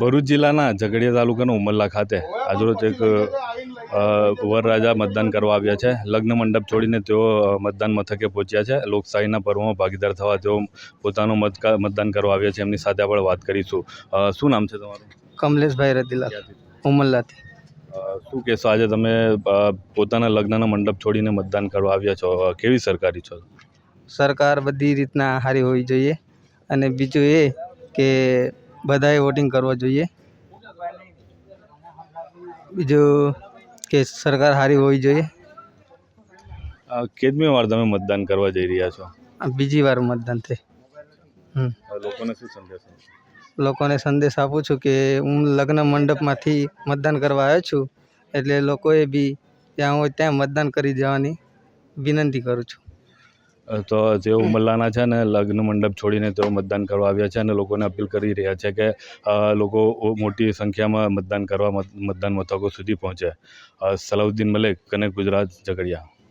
ભરૂચ જિલ્લાના ઝઘડિયા તાલુકાના ઉમરલા ખાતે આજરોજ એક વરરાજા મતદાન કરવા આવ્યા છે. લગ્ન મંડપ છોડીને તેઓ મતદાન મથકે પહોંચ્યા છે. લોકશાહીના પર્વમાં ભાગીદાર થવા તેઓ પોતાનો મત મતદાન કરવા આવ્યા છે. એમની સાથે આપણે વાત કરીશું. શું નામ છે તમારું? કમલેશભાઈ રતિલાલ ઉમરલાથી શું કહેશો? આજે તમે પોતાના લગ્નના મંડપ છોડીને મતદાન કરવા આવ્યા છો. કેવી સરકારી છો? સરકાર બધી રીતના સારી હોવી જોઈએ. અને બીજું એ કે બધાએ વોટિંગ કરવો જોઈએ. બીજું કે સરકાર સારી હોવી જોઈએ. કેટલી વાર તમે મતદાન કરવા જઈ રહ્યા છો? બીજી વાર મતદાન થઈ લોકોને શું સંદેશ લોકોને સંદેશ આપું છું કે હું લગ્ન મંડપમાંથી મતદાન કરવા આવ્યો છું એટલે લોકોએ બી ત્યાં હોય ત્યાં મતદાન કરી જવાની વિનંતી કરું છું. તો તેઓ ઉમરલાના છે ને લગ્ન મંડપ છોડીને તેઓ મતદાન કરવા આવ્યા છે અને લોકોને અપીલ કરી રહ્યા છે કે લોકો મોટી સંખ્યામાં મતદાન કરવા મત- મતદાન મથકો સુધી પહોંચે. સલાઉદ્દીન મલેક કનેક્ટ ગુજરાત ઝઘડિયા.